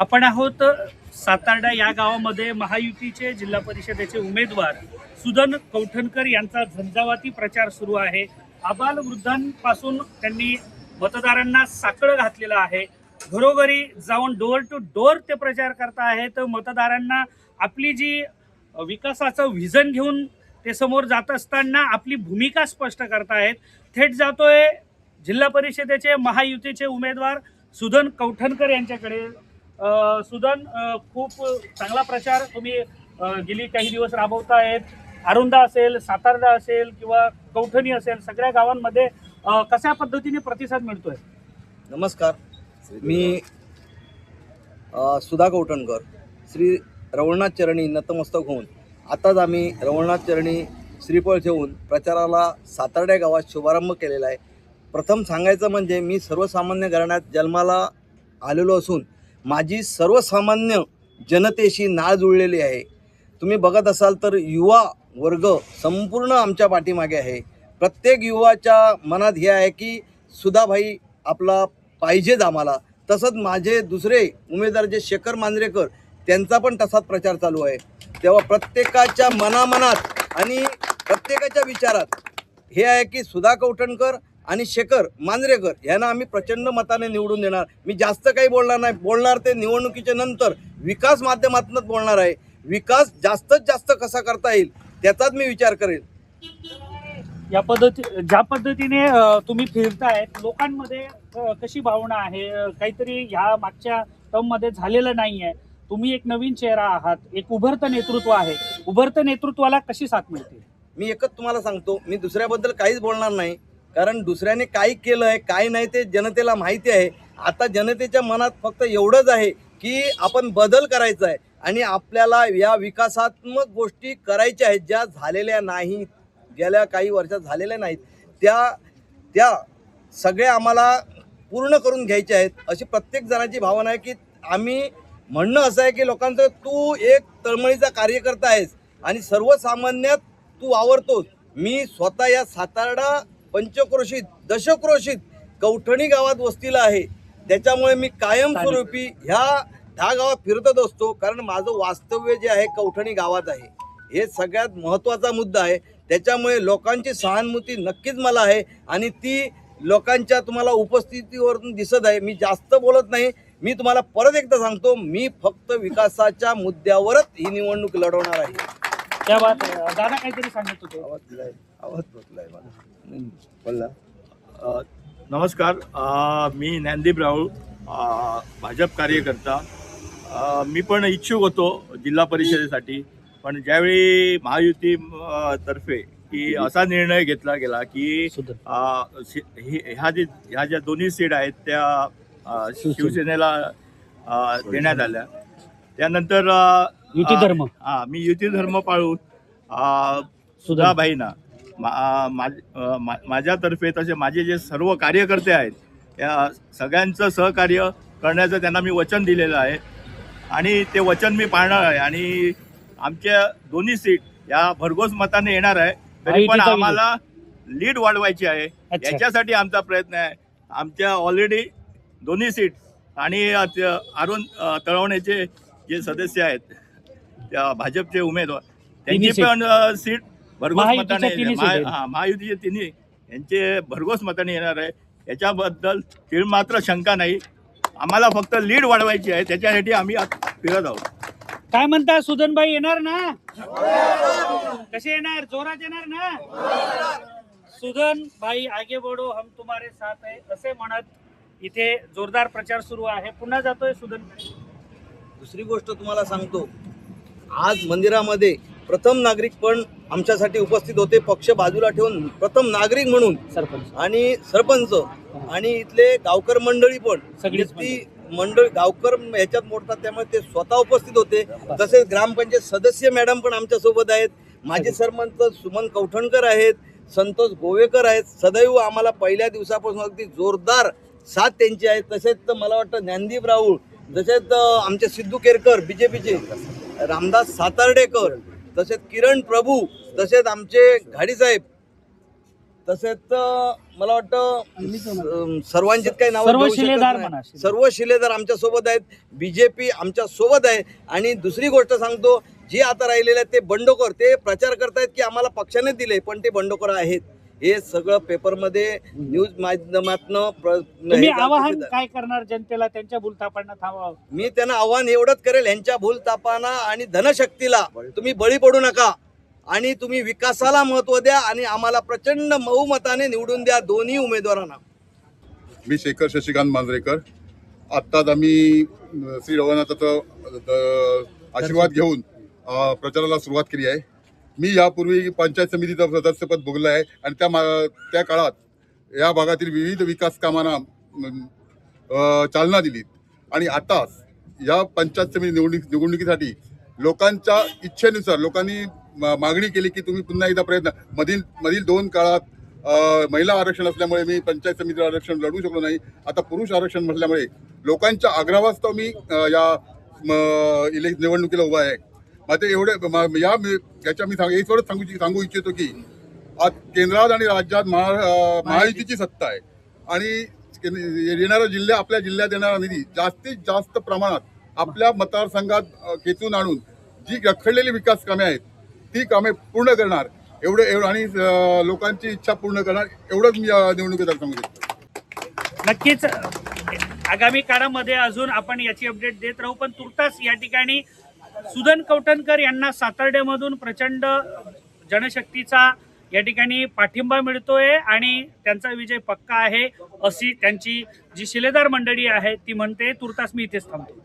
आपण आहोत सातारडा या गावामध्ये महायुतीचे जिल्हा परिषदेचे उमेदवार सुदन कौठणकर यांचा झंझावाती प्रचार सुरू आहे. आबाल वृद्धांपासून त्यांनी मतदारांना साकडं घातलेलं आहे. घरोघरी जाऊन डोअर टू डोअर ते प्रचार करत आहेत. मतदारांना आपली जी विकासाचं व्हिजन घेऊन ते समोर जात असताना आपली भूमिका स्पष्ट करतायत थेट जातोय जिल्हा परिषदेचे महायुतीचे उमेदवार सुदन कौठणकर यांच्याकडे. सुदन खूप चांगला प्रचार तुम्ही गेली काही दिवस राबवतायत. अरुंदा असेल सातारडा असेल किंवा कौठणी असेल सगळ्या गावांमध्ये कशा पद्धतीने प्रतिसाद मिळतोय? नमस्कार. मी सुधा कौटणकर श्री रवळनाथ चरणी नतमस्तक होऊन आताच आम्ही रवळनाथ चरणी श्रीफळ ठेवून प्रचाराला सातारड्या गावात शुभारंभ केलेला आहे. प्रथम सांगायचं म्हणजे मी सर्वसामान्य घराण्यात जन्माला आलेलो असून माझी सर्वसामान्य जनतेशी नाळ जुळलेली आहे. तुम्ही बघत असाल तर युवा वर्ग संपूर्ण आमच्या पाठीमागे आहे. प्रत्येक युवाच्या मनात हे आहे की सुधाभाई आपला पाहिजेच आम्हाला. तसंच माझे दुसरे उमेदवार जे शेखर मांजरेकर त्यांचा पण तसाच प्रचार चालू आहे. तेव्हा प्रत्येकाच्या मनामनात आणि प्रत्येकाच्या विचारात हे आहे की सुधा कौठणकर आणि शेखर मांजरेकर यांना आम्ही प्रचंड मताने निवडून देणार. मी जास्त काही बोलणार नाही. बोलणार ते निवडणुकीच्या नंतर विकास माध्यमातूनच बोलणार आहे. विकास जास्तीत जास्त कसा करता येईल त्याचाच मी विचार करेल. या पद्धती ज्या पद्धतीने तुम्ही फिरतायत लोकांमध्ये कशी भावना आहे? काहीतरी ह्या मागच्या टर्ममध्ये झालेलं नाहीये. तुम्ही एक नवीन चेहरा आहात एक उभरतं नेतृत्व आहे. उभरतं नेतृत्वाला कशी साथ मिळते? मी एकच तुम्हाला सांगतो मी दुसऱ्याबद्दल काहीच बोलणार नाही. कारण दुसऱ्याने काय केलं आहे काय नाही ते जनतेला माहिती आहे. आता जनतेच्या मनात फक्त एवढंच आहे की आपण बदल करायचा आहे आणि आपल्याला या विकासात्मक गोष्टी करायच्या आहेत ज्या झालेल्या नाहीत. गेल्या काही वर्षात झालेल्या नाहीत. त्या त्या सगळ्या आम्हाला पूर्ण करून घ्यायच्या आहेत. अशी प्रत्येक जणाची भावना आहे की आम्ही म्हणणं असं आहे की लोकांचं तू एक तळमळीचा कार्यकर्ता आहेस आणि सर्वसामान्यात तू वावरतोस मी स्वतः या सातारडा पंचक्रोशीत दशक्रोशीत कवठणी गावात वस्तीला आहे. त्याच्यामुळे मी कायमस्वरूपी ह्या दहा गावात फिरतच असतो. कारण माझं वास्तव्य जे आहे कवठणी गावात आहे. हे सगळ्यात महत्त्वाचा मुद्दा आहे. त्याच्यामुळे लोकांची सहानुभूती नक्कीच मला आहे. आणि ती लोकांच्या तुम्हाला उपस्थितीवरून दिसत आहे. मी जास्त बोलत नाही. मी तुम्हाला परत एकदा सांगतो मी फक्त विकासाच्या मुद्द्यावरच ही निवडणूक लढवणार आहे. दादा काहीतरी सांगत होते. आवाज दिलाय. आवाज बसलाय माझा नमस्कार. मी ज्ञानदीप राऊळ अ, भाजप कार्यकर्ता. मी पण इच्छुक होतो जिल्हा परिषदेसाठी. पण ज्यावेळी महायुती तर्फे की असा निर्णय घेतला गेला की ह्या जे ह्या ज्या दोन्ही सीट आहेत त्या शिवसेनेला देण्यात आल्या. त्यानंतर युती धर्म. हा मी युती धर्म पाळून अ, सुधाबाईंना मा- मा- माझ्यातर्फे तसे माझे जे सर्व कार्यकर्ते आहेत या सगळ्यांचं सहकार्य करण्याचं त्यांना मी वचन दिलेलं आहे. आणि ते वचन मी पाळणार आहे. आणि आमच्या दोन्ही सीट या भरघोस मताने येणार आहे. तरी पण. आम्हाला लीड वाढवायची आहे. याच्यासाठी आमचा प्रयत्न आहे. आमच्या ऑलरेडी दोन्ही सीट आणि अरुण अ, तळवणेचे जे सदस्य आहेत त्या भाजपचे उमेदवार त्यांची पण सीट भरघोस मताने. हा, महायुतीचे तिन्ही. यांचे भरघोस मताने येणार आहे. याच्याबद्दल तीळ मात्र शंका नाही. आम्हाला फक्त लीड वाढवायची आहे. त्याच्यासाठी आम्ही आज फिरत आहोत. काय म्हणता सुदनबाई येणार ना? कसे येणार? जोरात येणार ना? सुदन भाई आगे बढो हम तुम्हारे साथ आहे असे म्हणत इथे जोरदार प्रचार सुरू आहे. पुन्हा जातोय सुदन दुसरी गोष्ट तुम्हाला सांगतो. आज मंदिरामध्ये प्रथम नागरिक पण आमच्यासाठी उपस्थित होते. पक्ष बाजूला ठेवून प्रथम नागरिक म्हणून सरपंच. आणि सरपंच आणि इथले गावकर मंडळी पण. सगळीच ती मंडळ गावकर ह्याच्यात मोडतात त्यामुळे ते स्वतः उपस्थित होते. तसेच ग्रामपंचायत सदस्य मॅडम पण आमच्यासोबत आहेत. माजी सरपंच सुमन कौठणकर आहेत संतोष गोवेकर आहेत. सदैव आम्हाला पहिल्या दिवसापासून अगदी जोरदार साथ त्यांची आहे. तसेच मला वाटतं ज्ञानदीप राऊळ तसेच आमचे सिद्धू केरकर बीजेपीचे रामदास सातार्डेकर तसेच किरण प्रभू तसेच आमचे घाडी साहेब तसेच मला वाटतं स- सर्वांचीच काही नाव. सर्व शिलेदार आमच्यासोबत आहेत. बीजेपी आमच्यासोबत आहे. आणि दुसरी गोष्ट सांगतो जे आता राहिलेले आहेत ते बंडखोर ते प्रचार करतायत की आम्हाला पक्षाने दिले पण ते बंडखोर आहेत. हे सगळं पेपरमध्ये न्यूज माध्यमातनं तुम्ही आवाहन. काय करणार जनतेला? त्यांच्या भूलथापांना थांबवावं मी त्यांना आव्हान एवढंच करेल ह्यांच्या भूलतापांना आणि धनशक्तीला. तुम्ही बळी पडू नका आणि तुम्ही विकासाला महत्त्व द्या आणि आम्हाला प्रचंड बहुमताने निवडून द्या दोन्ही उमेदवारांना. मी शेखर शशिकांत मांजरेकर. आत्ताच आम्ही श्री रघुनाथाचं आशीर्वाद घेऊन प्रचाराला सुरुवात केली आहे. मी यापूर्वी पंचायत समितीचं सदस्यपद भोगलं आहे आणि त्या मा त्या काळात या भागातील विविध विकास कामांना चालना दिली. आणि आताच या पंचायत समिती निवडणूक निवडणुकीसाठी लोकांच्या इच्छेनुसार लोकांनी मा- मागणी केली की तुम्ही पुन्हा एकदा प्रयत्न मधील मधील दोन काळात महिला आरक्षण असल्यामुळे मी पंचायत समिती आरक्षण लढू शकलो नाही. आता पुरुष आरक्षण म्हटल्यामुळे लोकांच्या आग्रहास्तव मी या म, निवडणुकीला उभा आहे. मग ते एवढे या मी- याच्या मी सांग एवढंच सांगू सांगू इच्छितो की आज केंद्रात आणि राज्यात महा महायुतीची सत्ता आहे. आणि येणारा जिल्हा आपल्या जिल्ह्यात येणारा निधी जास्तीत जास्त प्रमाणात आपल्या मतदारसंघात खेचून आणून जी रखडलेली विकास कामे आहेत ती कामे पूर्ण करणार. एवढं एवढं आणि लोकांची इच्छा पूर्ण करणार. एवढंच मी या निवडणुकीत सांगू शकतो नक्कीच आगामी काळामध्ये अजून आपण याची अपडेट देत राहू पण तुर्तास या ठिकाणी सुदन कवटणकर यांना सातर्डेमधून प्रचंड जनशक्तीचा या ठिकाणी पाठिंबा मिळतोय आणि त्यांचा विजय पक्का आहे अशी त्यांची जी शिलेदार मंडळी आहे ती म्हणते तुर्तास मी इथेच थांबतो.